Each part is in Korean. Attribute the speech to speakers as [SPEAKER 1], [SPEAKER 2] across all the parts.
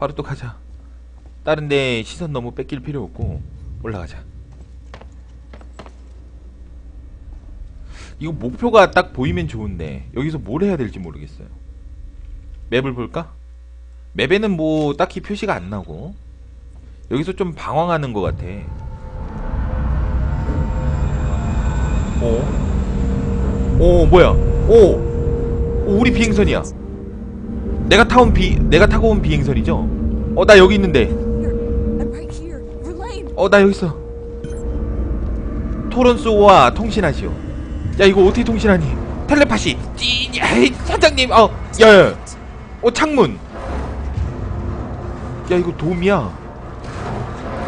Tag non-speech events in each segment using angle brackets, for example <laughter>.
[SPEAKER 1] 바로 또 가자. 다른데 시선 너무 뺏길 필요 없고 올라가자. 이거 목표가 딱 보이면 좋은데 여기서 뭘 해야 될지 모르겠어요. 맵을 볼까? 맵에는 뭐 딱히 표시가 안 나고 여기서 좀 방황하는 것 같아. 어? 오 뭐야? 오, 오 우리 비행선이야. 내가 타온 비 내가 타고 온 비행선이죠? 어 나 여기 있는데. 어 나 여기 있어. 토론스와 통신하시오. 야 이거 어떻게 통신하니? 텔레파시. 찌, 에이, 사장님. 어, 야, 야. 어 창문. 야 이거 돔이야.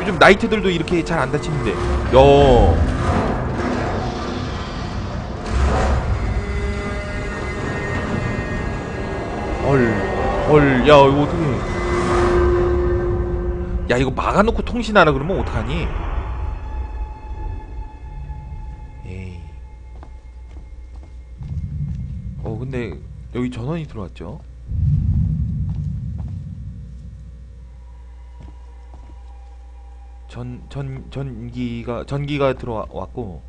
[SPEAKER 1] 요즘 나이트들도 이렇게 잘 안 다치는데. 야. 헐, 헐, 야 이거 어떻게? 야 이거 막아놓고 통신하라 그러면 어떡하니? 에이. 어 근데 여기 전원이 들어왔죠? 전, 전, 전기가, 전기가 들어왔고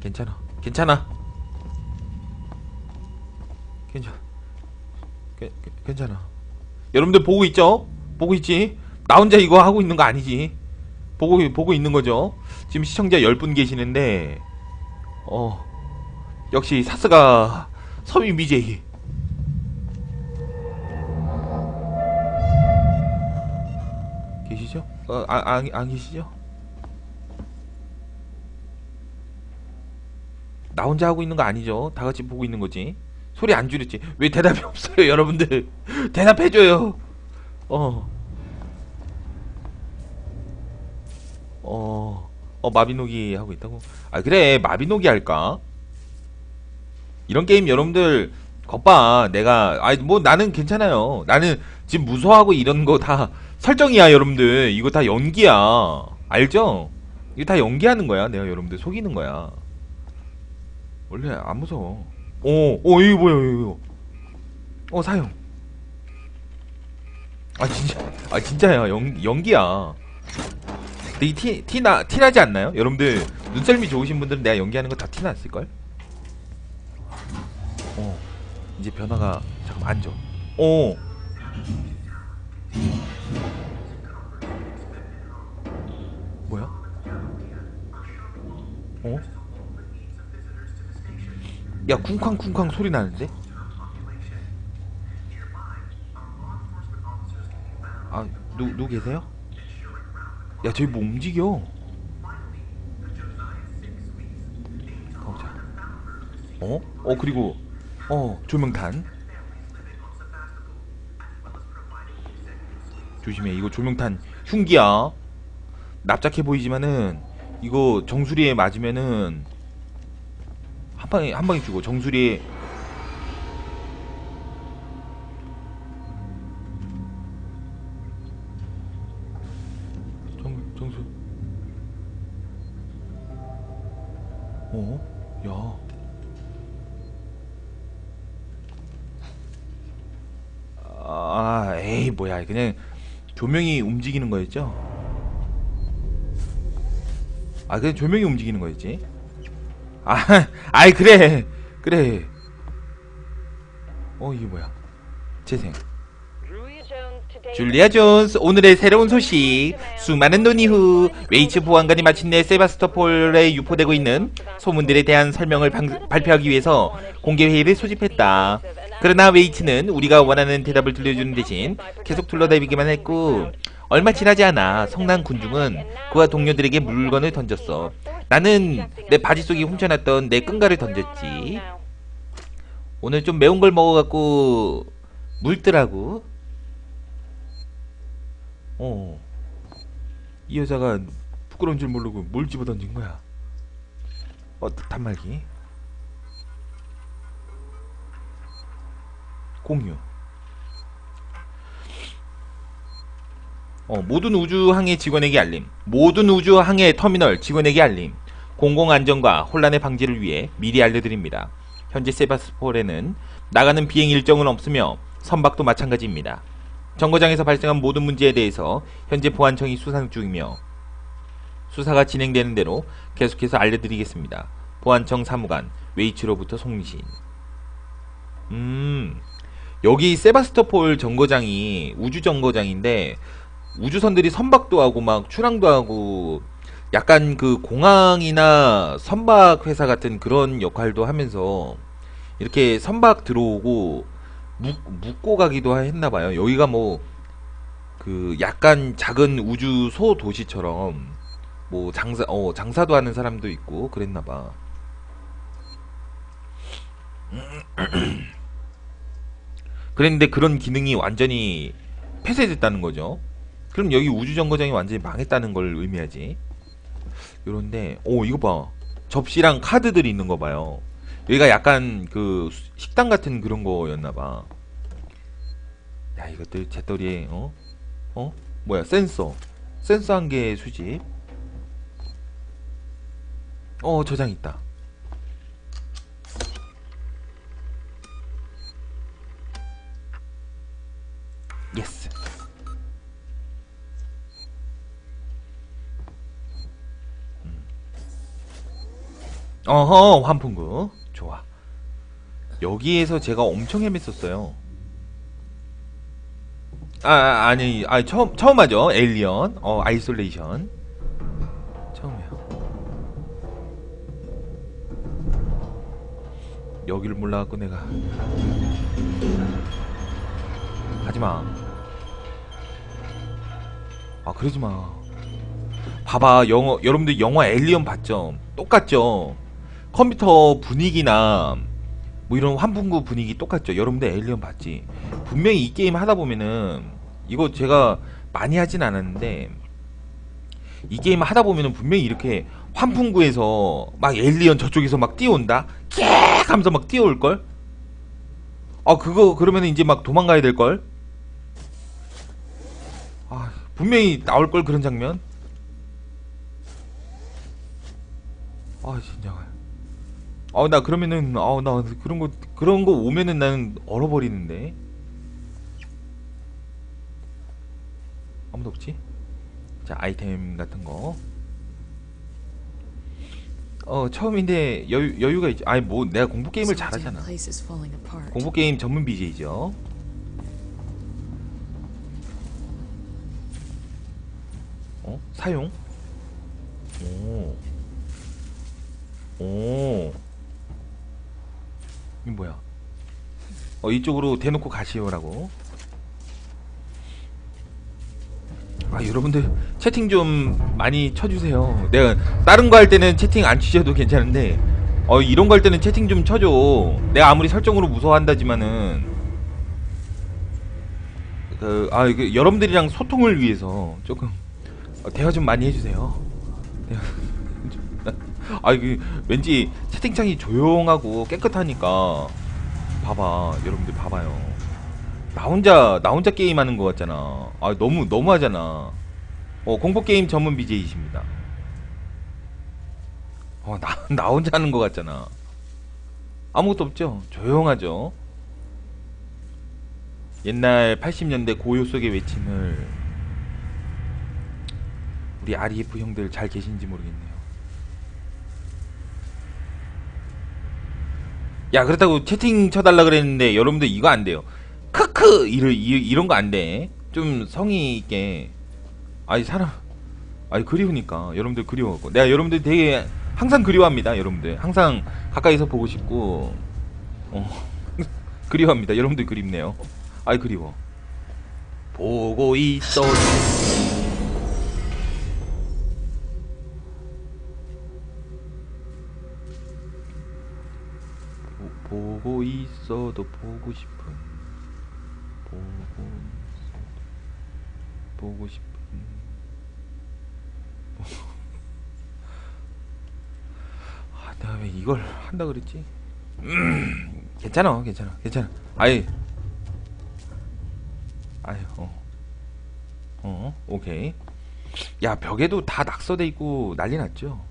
[SPEAKER 1] 괜찮아 괜찮아 괜찮아 괜- 괜- 괜찮아. 여러분들 보고 있죠? 보고 있지? 나 혼자 이거 하고 있는 거 아니지? 보고 보고 있는 거죠? 지금 시청자 10분 계시는데 어 역시 사스가 서민 BJ 계시죠? 어, 아, 안, 안 계시죠? 나 혼자 하고 있는 거 아니죠? 다 같이 보고 있는 거지. 소리 안 줄였지. 왜 대답이 <laughs> 없어요, 여러분들? 대답해줘요. 어. 어. 어, 마비노기 하고 있다고? 아, 그래. 마비노기 할까? 이런 게임 여러분들, 겉봐. 내가, 아니, 뭐 나는 괜찮아요. 나는 지금 무서워하고 이런 거 다 설정이야, 여러분들. 이거 다 연기야. 알죠? 이거 다 연기하는 거야. 내가 여러분들 속이는 거야. 원래 안 무서워. 오, 오, 이거 뭐야, 이거. 어, 사용. 아, 진짜, 아, 진짜야. 연, 연기야. 근데 이 티, 티나, 티나지 않나요? 여러분들, 눈썰미 좋으신 분들은 내가 연기하는 거 다 티났을 걸? 어, 이제 변화가, 잠깐만, 앉아. 어. 뭐야? 어? 야 쿵쾅쿵쾅 소리 나는데? 아, 누, 누 계세요? 야, 저기 뭐 움직여. 가보자. 어? 어, 그리고, 어, 조명탄. 조심해, 이거 조명탄 흉기야. 납작해 보이지만은, 이거 정수리에 맞으면은, 한 방에 한 방에 죽어 정수리 정 정수 어? 야. 아, 에이 뭐야 그냥 조명이 움직이는 거였죠? 아 그냥 조명이 움직이는 거였지? 아, <laughs> 아이 그래, 그래. 어 이게 뭐야? 재생. 줄리아 존스 오늘의 새로운 소식 수많은 논의 후 웨이츠 보안관이 마침내 세바스토폴에 유포되고 있는 소문들에 대한 설명을 방- 발표하기 위해서 공개 회의를 소집했다. 그러나 웨이츠는 우리가 원하는 대답을 들려주는 대신 계속 둘러대기만 했고 얼마 지나지 않아 성난 군중은 그와 동료들에게 물건을 던졌어. 나는 내 바지 속에 훔쳐놨던 내 끈가를 던졌지. 오늘 좀 매운 걸 먹어갖고 물더라고. 어. 이 여자가 부끄러운 줄 모르고 뭘 집어 던진 거야. 어, 단말기. 공유. 어, 모든 우주항해 직원에게 알림. 모든 우주항해 터미널 직원에게 알림. 공공안전과 혼란의 방지를 위해 미리 알려드립니다. 현재 세바스폴에는 나가는 비행 일정은 없으며 선박도 마찬가지입니다. 정거장에서 발생한 모든 문제에 대해서 현재 보안청이 수사 중이며 수사가 진행되는 대로 계속해서 알려드리겠습니다. 보안청 사무관 웨이츠로부터 송신. 음, 여기 세바스토폴 정거장이 우주 정거장인데 우주선들이 선박도 하고 막 출항도 하고 약간 그 공항이나 선박 회사 같은 그런 역할도 하면서 이렇게 선박 들어오고 묵, 묵고 가기도 했나 봐요. 여기가 뭐 그 약간 작은 우주 소 도시처럼 뭐 장사 어 장사도 하는 사람도 있고 그랬나 봐. <clears throat> 그랬는데 그런 기능이 완전히 폐쇄됐다는 거죠. 그럼 여기 우주 정거장이 완전히 망했다는 걸 의미하지. 요런데 오 이거 봐. 접시랑 카드들이 있는 거 봐요. 여기가 약간 그 수- 식당 같은 그런 거였나 봐. 야 이것들 재떨이에 어? 어? 뭐야 센서 센서 한 개 수집 어 저장 있다 예스 음. 어허 환풍구. 좋아. 여기에서 제가 엄청 헤맸었어요. 아, 아 아니 아 처음 처음 하죠. 에일리언 어 아이솔레이션 처음이에요. 여기를 몰라갖고 내가. 하지마. 아 그러지마. 봐봐 영어 여러분들 영화 에일리언 봤죠? 똑같죠 컴퓨터 분위기나 뭐 이런 환풍구 분위기 똑같죠 여러분들 에일리언 봤지 분명히 이 게임 하다 보면은 이거 제가 많이 하진 않았는데 이 게임 하다 보면은 분명히 이렇게 환풍구에서 막 에일리언 저쪽에서 막 뛰어온다 캬 하면서 막 뛰어올 걸. 아 그거 그러면은 이제 막 도망가야 될 걸. 아 분명히 나올 걸 그런 장면. 아 진짜. 아 나 그러면은 아 나 그런 거 그런 거 오면은 나는 얼어버리는데. 아무도 없지? 자 아이템 같은 거. 어 처음인데 여유 여유가 있지. 아니 뭐 내가 공부 게임을 잘하잖아. 공부 게임 전문 BJ죠. 어? 사용? 오. 오. 이 뭐야? 어 이쪽으로 대놓고 가시오라고. 아 여러분들 채팅 좀 많이 쳐주세요. 내가 다른 거 할 때는 채팅 안 치셔도 괜찮은데 어 이런 거 할 때는 채팅 좀 쳐줘. 내가 아무리 설정으로 무서워한다지만은 그 아 그 여러분들이랑 소통을 위해서 조금 어, 대화 좀 많이 해주세요. 대화 좀- 아 이게 왠지 채팅창이 조용하고 깨끗하니까 봐봐 여러분들 봐봐요. 나 혼자 나 혼자 게임하는 것 같잖아. 아 너무 너무 하잖아. 어 공포 게임 전문 BJ이십니다. 어나 <laughs> 나 혼자 하는 것 같잖아. 아무것도 없죠. 조용하죠. 옛날 80년대 고요 속의 외침을 우리 REF 형들 잘 계신지 모르겠네요. 야 그렇다고 채팅 쳐달라 그랬는데 여러분들 이거 안 돼요. 크크 이런 이런 거 안 돼. 좀 성의 있게. 아니 사람 아니 그리우니까 여러분들 그리워갖고 내가 여러분들 되게 항상 그리워합니다. 여러분들 항상 가까이서 보고 싶고 어 <laughs> 그리워합니다. 여러분들 그립네요. 아이 그리워. 보고 있어. 보, 보고 있어도 보고 싶은 보고 있어도 보고 싶은. <laughs> 아 내가 왜 이걸 한다 그랬지? 음, <clears throat> 괜찮아 괜찮아 괜찮아. 아이. 아이 어. 어 오케이. 야 벽에도 다 낙서돼 있고 난리 났죠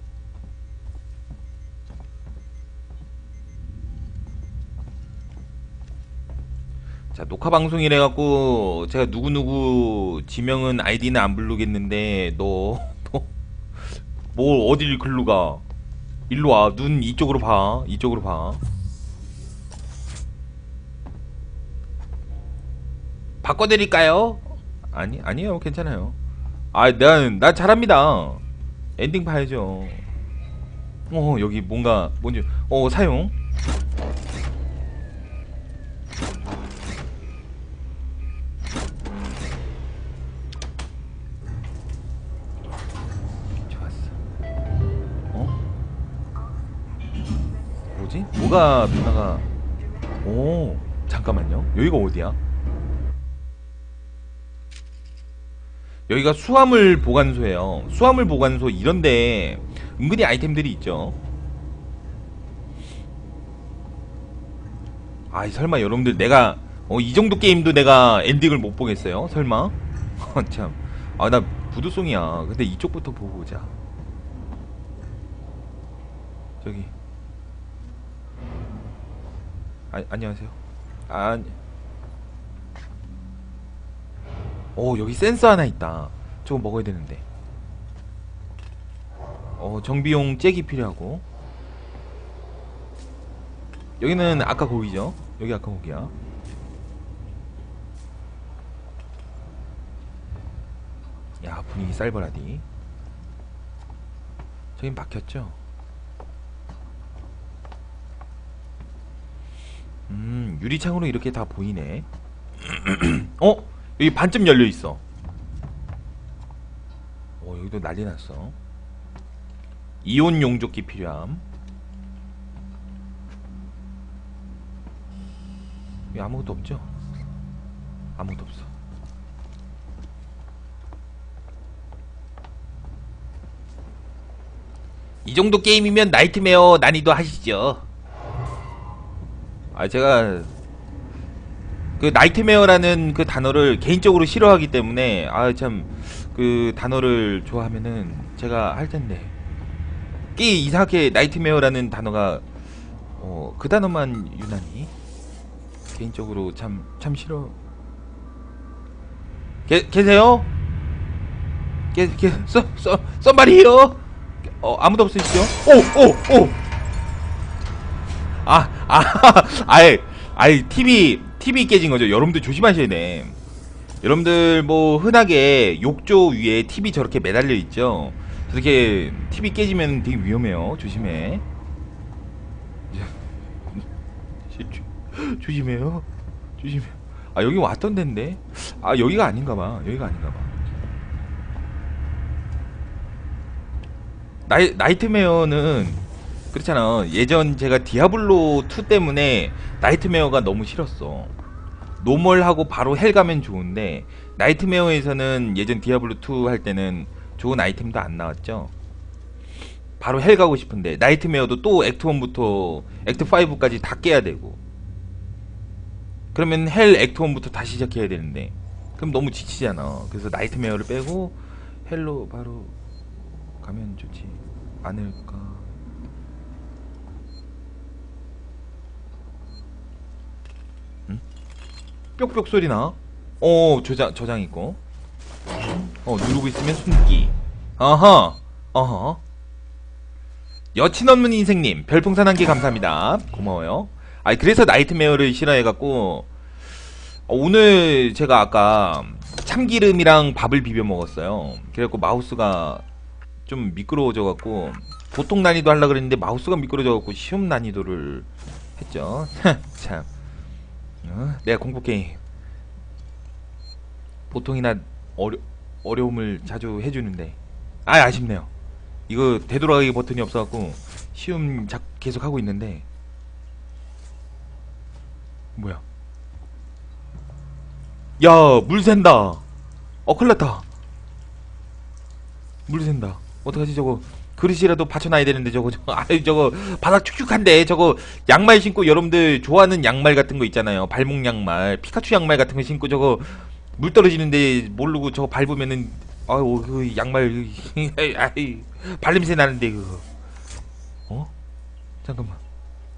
[SPEAKER 1] 자 녹화 방송이래 갖고 제가 누구 누구 지명은 아이디는 안 부르겠는데 <laughs> 너 뭐 어딜 글로 가? 일로 와. 눈 이쪽으로 봐. 이쪽으로 봐. 바꿔 드릴까요? 아니 아니요 괜찮아요. 아 난 나 잘합니다. 엔딩 봐야죠. 어 여기 뭔가 뭔지 어 사용. 뭐가 변화가? 오 잠깐만요. 여기가 어디야? 여기가 수화물 보관소예요. 수화물 보관소 이런데 은근히 아이템들이 있죠. 아이 설마 여러분들 내가 어, 이 정도 게임도 내가 엔딩을 못 보겠어요? 설마? 어, <laughs> 참. 아 나 부두송이야. 근데 이쪽부터 보고 오자. 저기. 아 안녕하세요. 아. 오 여기 센서 하나 있다. 저거 먹어야 되는데. 어 정비용 잭이 필요하고. 여기는 아까 거기죠? 여기 아까 거기야. 야 분위기 쌀벌하디. 저긴 막혔죠 음 유리창으로 이렇게 다 보이네 <clears throat> 어? 여기 반쯤 열려 있어. 오 여기도 난리 났어. 이온 용접기 필요함. 여기 아무것도 없죠? 아무것도 없어. 이 정도 게임이면 나이트메어 난이도 하시죠. 아 제가 그 나이트메어라는 그 단어를 개인적으로 싫어하기 때문에 아 참 그 단어를 좋아하면은 제가 할 텐데 꽤 이상하게 나이트메어라는 단어가 어 그 단어만 유난히 개인적으로 참 참 싫어 계, 계세요? 계, 계, 써, 써, 썸바리요? 어, 아무도 없으시죠? 오, 오, 오! 아, 아, 아예, 아예, TV, TV 깨진 거죠. 여러분들 조심하셔야 돼. 여러분들 뭐 흔하게 욕조 위에 TV 저렇게 매달려 있죠. 저렇게 TV 깨지면 되게 위험해요. 조심해. 조- 조심해요. 조심해. 아 여기 왔던 데인데. 아 여기가 아닌가 봐. 여기가 아닌가 봐. 나이 나이트메어는 그렇잖아. 예전 제가 디아블로 2 때문에 나이트메어가 너무 싫었어. 노멀하고 바로 헬 가면 좋은데 나이트메어에서는 예전 디아블로 2 할 때는 좋은 아이템도 안 나왔죠. 바로 헬 가고 싶은데 나이트메어도 또 액트 1부터 액트 5까지 다 깨야 되고 그러면 헬 액트 1부터 다시 시작해야 되는데 그럼 너무 지치잖아. 그래서 나이트메어를 빼고 헬로 바로 가면 좋지 않을까. 뾱뾱 소리 나. 어 저장 저장 있고. 어 누르고 있으면 숨기. 아하 어허. 여친 없는 인생님 별풍선 한 개 감사합니다. 고마워요. 아니 그래서 나이트메어를 싫어해갖고 어, 오늘 제가 아까 참기름이랑 밥을 비벼 먹었어요. 그래갖고 마우스가 좀 미끄러워져갖고 보통 난이도 하려 그랬는데 마우스가 미끄러져갖고 쉬운 난이도를 했죠. <laughs> 참. 어? 내가 공포 게임 보통이나 어려 어려움을 자주 해주는데 아 아쉽네요. 이거 되돌아가기 버튼이 없어갖고 시험 자, 계속 하고 있는데 뭐야? 야 물 샌다. 어 큰일 났다. 물 샌다. 어떡하지 저거 그릇이라도 받쳐놔야 되는데 저거 저거 아유 저거 바닥 축축한데 저거 양말 신고 여러분들 좋아하는 양말 같은 거 있잖아요. 발목 양말 피카츄 양말 같은 거 신고 저거 물 떨어지는데 모르고 저거 밟으면은 아유 그 양말 <laughs> 아이 발냄새 나는데 그거. 어? 잠깐만.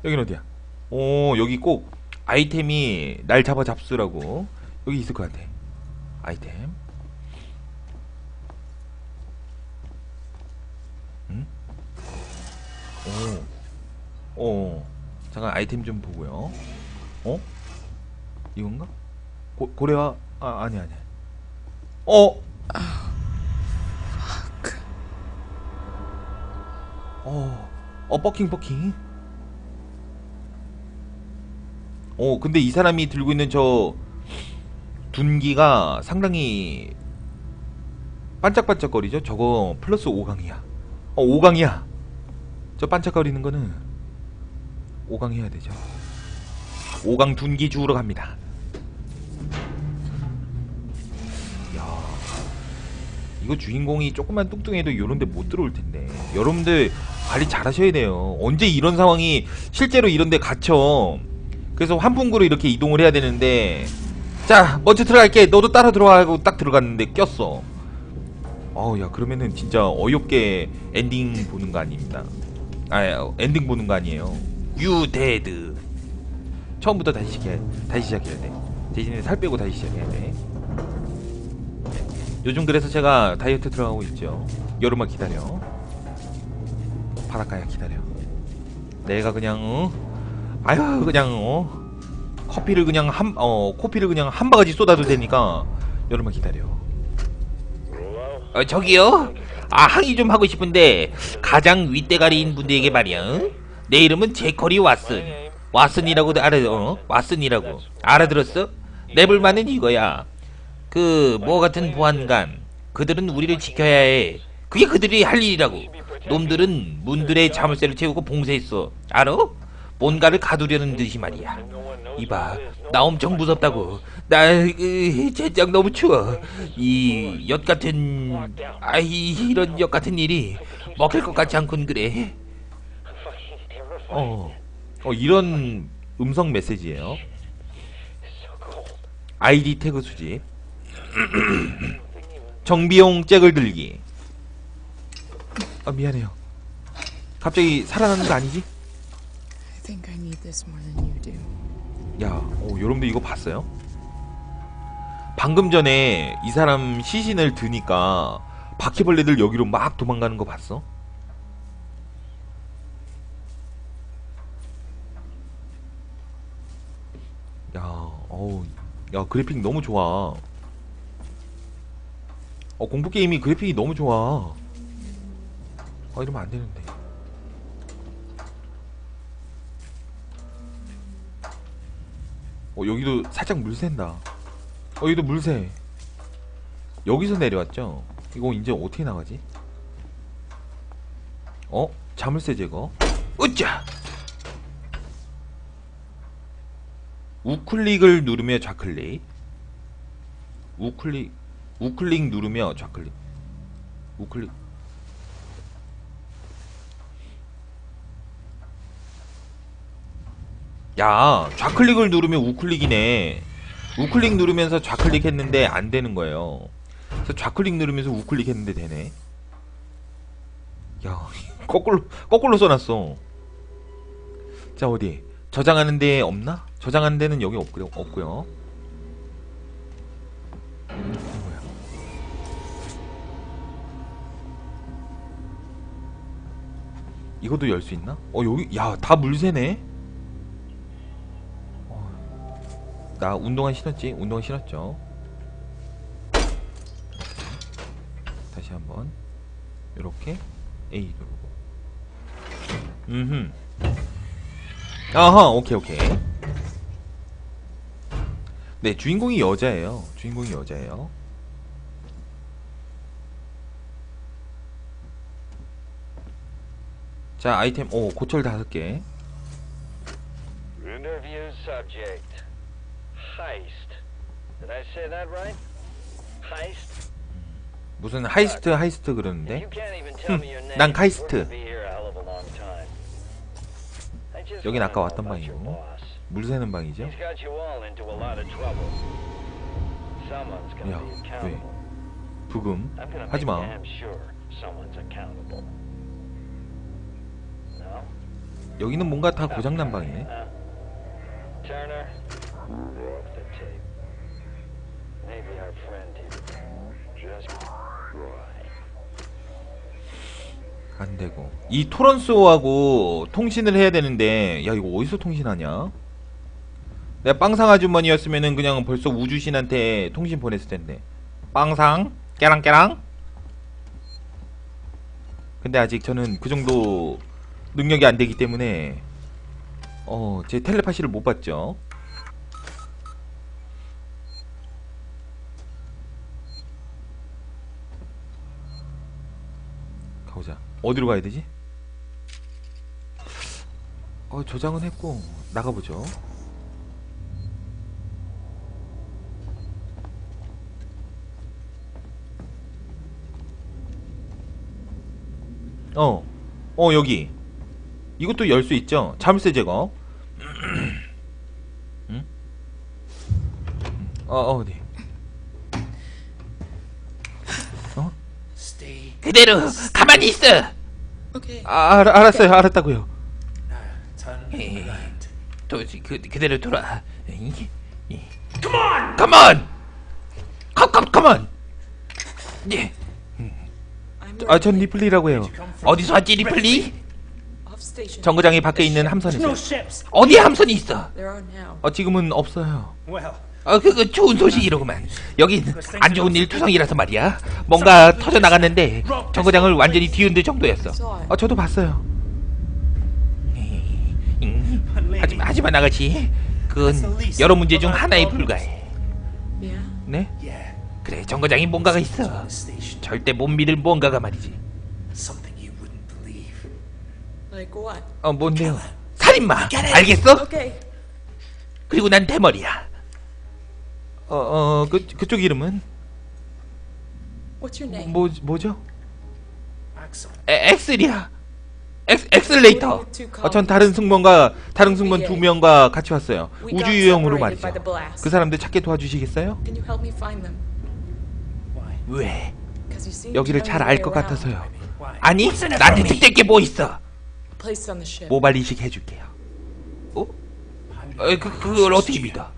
[SPEAKER 1] 여긴 어디야? 오 여기 꼭 아이템이 날 잡아 잡수라고. 여기 있을 것 같아. 아이템 오, 오, 잠깐 아이템 좀 보고요. 어? 이건가? 고, 고래와 아 아니 아니. 어? 어, 어 버킹 버킹. 어 근데 이 사람이 들고 있는 저 둔기가 상당히 반짝반짝거리죠? 저거 플러스 5강이야. 어 5강이야. 저 반짝거리는 거는 5강 해야 되죠. 5강 둔기 주우러 갑니다. 야, 이거 주인공이 조금만 뚱뚱해도 이런데 못 들어올 텐데. 여러분들 관리 잘하셔야 돼요. 언제 이런 상황이 실제로 이런데 갇혀. 그래서 환풍구로 이렇게 이동을 해야 되는데, 자 먼저 들어갈게. 너도 따라 들어와 하고 딱 들어갔는데 꼈어. 어우 야 그러면은 진짜 어이없게 엔딩 보는 거 아닙니다. 아 엔딩 보는 거 아니에요. 유 데드. 처음부터 다시 시작해 다시 시작해야 돼. 대신에 살 빼고 다시 시작해야 돼. 요즘 그래서 제가 다이어트 들어가고 있죠. 여름만 기다려. 바닷가야 기다려. 내가 그냥 어? 아유 그냥 어? 커피를 그냥 한어 코피를 그냥 한 바가지 쏟아도 되니까 여름만 기다려. 어, 저기요. 아 항의 좀 하고 싶은데 가장 윗대가리인 분들에게 말이야. 내 이름은 제커리 왓슨. 왓슨이라고 알아 어? 왓슨이라고 알아들었어? 내 불만은 이거야. 그 뭐 같은 보안관 그들은 우리를 지켜야 해. 그게 그들이 할 일이라고. 놈들은 문들의 자물쇠를 채우고 봉쇄했어. 알아? 뭔가를 가두려는 듯이 말이야. 이봐, 나 엄청 무섭다고. 나, 으, 젠장 너무 추워. 이, 엿 같은, 아이, 이런 엿 같은 일이 먹힐 것 같지 않군, 그래. 어, 어, 이런 음성 메시지예요 아이디 태그 수집. <clears throat> 정비용 잭을 들기. 아, 미안해요. 갑자기 살아나는 거 아니지?
[SPEAKER 2] Think I need this more than you do.
[SPEAKER 1] 야, 어, 여러분들 이거 봤어요? 방금 전에 이 사람 시신을 드니까 바퀴벌레들 여기로 막 도망가는 거 봤어? 야, 어우, 야 그래픽 너무 좋아. 어 공포 게임이 그래픽이 너무 좋아. 아 이러면 안 되는데. 어 여기도 살짝 물샌다. 어 여기도 물새. 여기서 내려왔죠? 이거 이제 어떻게 나가지? 어? 자물쇠 제거. 으쌰! 우클릭을 누르며 좌클릭. 우클릭 우클릭 누르며 좌클릭. 우클릭. 야, 좌클릭을 누르면 우클릭이네. 우클릭 누르면서 좌클릭 했는데 안 되는 거예요. 그래서 좌클릭 누르면서 우클릭 했는데 되네. 야, <laughs> 거꾸로 거꾸로 써놨어. 자 어디 저장하는 데 없나? 저장하는 데는 여기 이거 뭐야? 이것도 열 수 있나? 어 여기 야 다 물새네. 나 운동화 신었지? 운동화 신었죠. 다시 한번 이렇게 A 누르고. 음. 아하, 오케이 오케이. 네, 주인공이 여자예요. 주인공이 여자예요. 자, 아이템 오 고철 다섯 개. 무슨 하이스트 하이스트 그러는데.
[SPEAKER 3] name.
[SPEAKER 1] 난 카이스트. 여긴 아까 왔던 방이고. 물 새는 방이죠. 야, 왜? 부금.
[SPEAKER 3] I'm gonna make
[SPEAKER 1] 하지 마.
[SPEAKER 3] damn sure someone's accountable. No?
[SPEAKER 1] 여기는 뭔가 다 고장난 방이네. 안 되고. 이 토런스호하고 통신을 해야 되는데 야 이거 어디서 통신하냐? 내가 빵상 아주머니였으면은 그냥 벌써 우주신한테 통신 보냈을 텐데. 빵상? 깨랑깨랑? 근데 아직 저는 그 정도 능력이 안 되기 때문에 어 제 텔레파시를 못 봤죠 가보자 어디로 가야 되지? 어 저장은 했고 나가보죠 어, 어 여기 이것도 열 수 있죠? 자물쇠 제거 <clears throat> 응? 어, 어어디 어? 그대로 가만히 있어
[SPEAKER 2] Okay.
[SPEAKER 1] 아, 알, 알았어요 알았다고요
[SPEAKER 4] Turn
[SPEAKER 1] Hey.
[SPEAKER 4] around.
[SPEAKER 1] 도, 그, 그대로 돌아. Come on! Come on! Come, come, come on! 예. 아, 전 리플리라고 해요. 어디서 왔지, 리플리? 정거장이 밖에 있는 함선에서. 어디에 함선이 있어? 어, 지금은 없어요.
[SPEAKER 4] Well,
[SPEAKER 1] 어, 그거 좋은 소식이로구만. 여긴 안 좋은 일 투성이라서 말이야. 뭔가 터져 나갔는데 정거장을 완전히 뒤흔들 정도였어. 어, 저도 봤어요. 음, 하지만, 하지만 나같이 그건 여러 문제 중 하나에 불과해. 네? 그래 정거장이 뭔가가 있어. 절대 못 믿을 뭔가가 말이지? 어 뭔데요 살인마 알겠어? 그리고 난 대머리야 어어 그, 그쪽 이름은
[SPEAKER 2] What's your name?
[SPEAKER 1] 뭐, 뭐죠?
[SPEAKER 4] Axel.
[SPEAKER 1] 에, 엑슬이야 엑, 엑슬레이터 어, 전 다른 승무원과 다른 승무원 두 명과 같이 왔어요 우주 유형으로 말이죠 그 사람들 찾게 도와주시겠어요? 왜? 여기를 잘 알 것. 같아서요? 아니 나한테 특별 게뭐 있어
[SPEAKER 2] Place on the ship.
[SPEAKER 1] 모발 이식 해줄게요 어? 어 그, 그걸 어떻게 믿어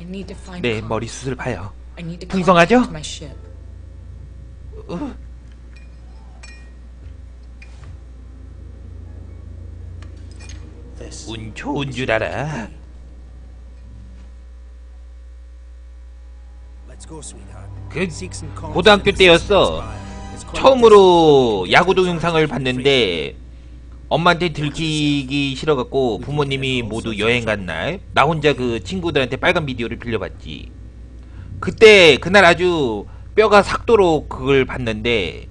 [SPEAKER 2] I need to find.
[SPEAKER 1] 네
[SPEAKER 2] comms.
[SPEAKER 1] 머리 숱을 봐요
[SPEAKER 2] I need to
[SPEAKER 1] 풍성하죠?
[SPEAKER 2] contact my ship.
[SPEAKER 1] 어?
[SPEAKER 4] This.
[SPEAKER 1] 운 좋은 줄 알아. 그 고등학교 때였어. 처음으로 야구 동영상을 봤는데 엄마한테 들키기 싫어갖고 부모님이 모두 여행 간 날 나 혼자 그 친구들한테 빨간 비디오를 빌려봤지. 그때 그날 아주 뼈가 삭도록 그걸 봤는데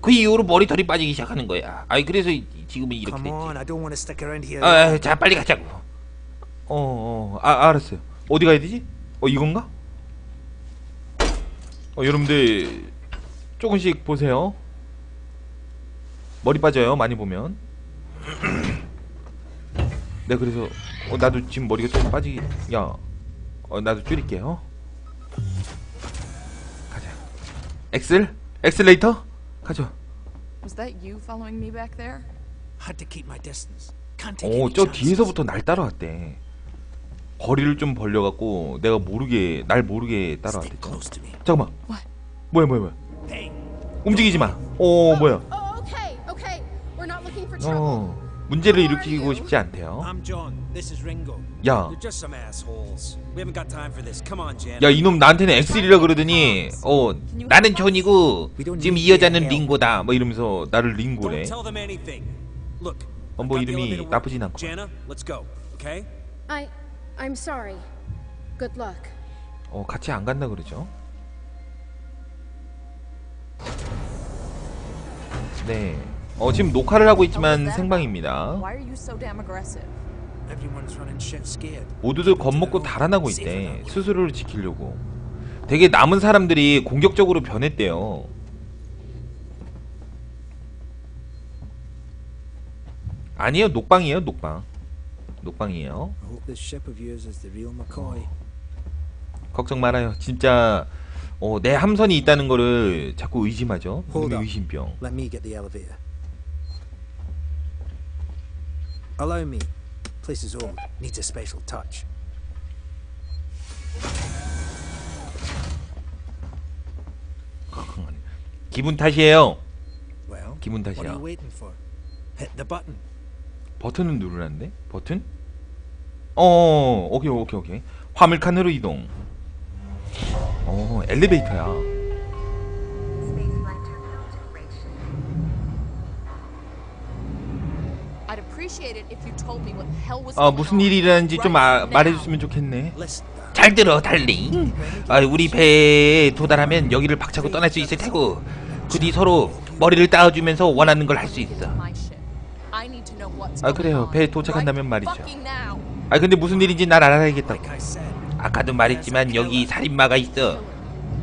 [SPEAKER 1] 그 이후로 머리털이 빠지기 시작하는 거야. 아니 그래서 이- 지금은 이렇게 됐지.
[SPEAKER 5] here.
[SPEAKER 1] 아, 자 빨리 가자고. 어, 어, 아, 알았어요. 어디 가야 되지? 어, 이건가? 어, 여러분들 조금씩 보세요. 머리 빠져요. 많이 보면. 네, 그래서 어, 나도 지금 머리가 좀 빠지기. 야, 어, 나도 줄일게요. 가자. 엑셀, 엑셀레이터, 가죠.
[SPEAKER 6] Was that you following me back there?
[SPEAKER 5] Had to keep my distance. Can't take
[SPEAKER 1] 어,
[SPEAKER 5] any
[SPEAKER 1] 저
[SPEAKER 5] chances.
[SPEAKER 1] 뒤에서부터 날 따라왔대. 거리를 좀 벌려갖고 내가 모르게 날 모르게 따라왔대.
[SPEAKER 5] close to me.
[SPEAKER 1] 잠깐만.
[SPEAKER 6] What?
[SPEAKER 1] 뭐야 뭐야 뭐야.
[SPEAKER 5] Hey,
[SPEAKER 1] 움직이지 마. 어 뭐야. 어 문제를 일으키고 싶지 않대요. 야. 야 이놈 나한테는 엑슬이라 그러더니 어 나는 존이고 지금 이 여자는 링고다. 뭐 이러면서 나를 링고래. 어, 뭐 이름이 나쁘진. 않고. 어 같이 안 간다 그러죠. 네. 어 지금 녹화를 하고 있지만 생방입니다.
[SPEAKER 6] Why are you so damn aggressive?
[SPEAKER 5] Everyone's running shit scared.
[SPEAKER 1] 모두들 겁먹고 달아나고 있대. 스스로를 지키려고. 되게 남은 사람들이 공격적으로 변했대요. 아니에요, 녹방이에요, 녹방. 녹방이에요.
[SPEAKER 5] I hope this ship of yours is the real McCoy.
[SPEAKER 1] 걱정 말아요. 진짜 어, 내 함선이 있다는 거를 자꾸 의심하죠. 의심병.
[SPEAKER 5] Allow me. Place is old. Needs a special touch.
[SPEAKER 1] 기분 탓이에요. 기분 탓이야. 버튼은 누르란데? 버튼? 어, 어, 어, 오케이 오케이 오케이. 화물칸으로 이동. 어, 엘리베이터야. 어, 무슨 일이 일어나는지 좀 아. 말해줬으면 좋겠네. 잘 들어, 달링. 아, 우리 배에 도달하면 여기를 박차고 떠날 수 있을 테고, 부디 서로 머리를 따와주면서 원하는 걸 할 수 있어.
[SPEAKER 6] My ship. I need to know what's
[SPEAKER 1] 아,
[SPEAKER 6] going
[SPEAKER 1] 그래요.
[SPEAKER 6] on
[SPEAKER 1] 배에 도착한다면 말이죠. 아, 근데 무슨 일인지 날
[SPEAKER 5] said,
[SPEAKER 1] 아까도 말했지만 여기 살인마가 있어.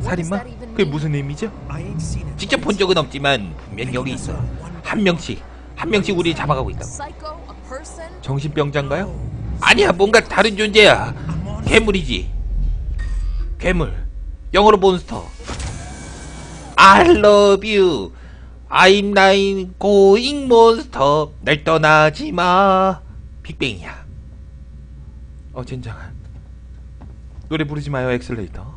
[SPEAKER 1] 살인마? 그게 무슨 의미죠? 직접 본 적은 없지만 분명 여기 있어. 한 명씩, 한 명씩 우리 잡아가고 있다.
[SPEAKER 6] Psycho, a person.
[SPEAKER 1] 정신병자인가요? 아니야, 뭔가 다른 존재야. 괴물이지. 괴물. 영어로 몬스터. I love you. I'm nine going monster. 날 떠나지 마. 빅뱅이야. 어, 젠장한. 노래 부르지 마요, 엑셀레이터.